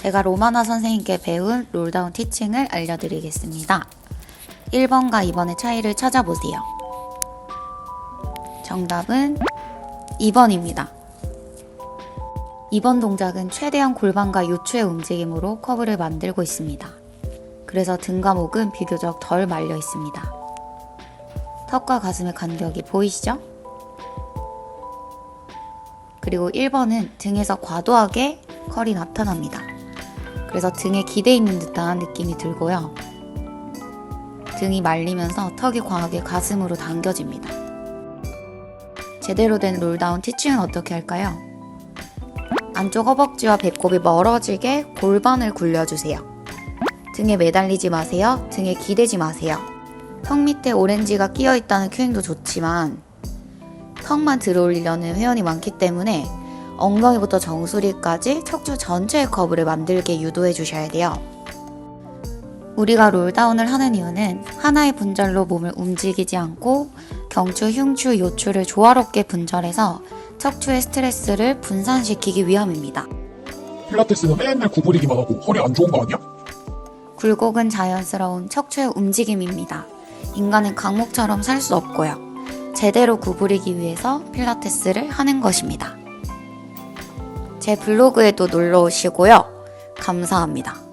제가 로마나 선생님께 배운 롤다운 티칭을 알려드리겠습니다. 1번과 2번의 차이를 찾아보세요. 정답은 2번입니다. 2번 동작은 최대한 골반과 요추의 움직임으로 커브를 만들고 있습니다. 그래서 등과 목은 비교적 덜 말려 있습니다. 턱과 가슴의 간격이 보이시죠? 그리고 1번은 등에서 과도하게 컬이 나타납니다. 그래서 등에 기대 있는 듯한 느낌이 들고요. 등이 말리면서 턱이 과하게 가슴으로 당겨집니다. 제대로 된 롤다운 티칭은 어떻게 할까요? 안쪽 허벅지와 배꼽이 멀어지게 골반을 굴려주세요. 등에 매달리지 마세요. 등에 기대지 마세요. 턱 밑에 오렌지가 끼어 있다는 큐잉도 좋지만 턱만 들어올리려는 회원이 많기 때문에 엉덩이부터 정수리까지 척추 전체의 커브를 만들게 유도해 주셔야 돼요. 우리가 롤다운을 하는 이유는 하나의 분절로 몸을 움직이지 않고 경추, 흉추, 요추를 조화롭게 분절해서 척추의 스트레스를 분산시키기 위함입니다. 필라테스는 맨날 구부리기만 하고 허리 안 좋은 거 아니야? 굴곡은 자연스러운 척추의 움직임입니다. 인간은 강목처럼 살 수 없고요. 제대로 구부리기 위해서 필라테스를 하는 것입니다. 제 블로그에도 놀러 오시고요. 감사합니다.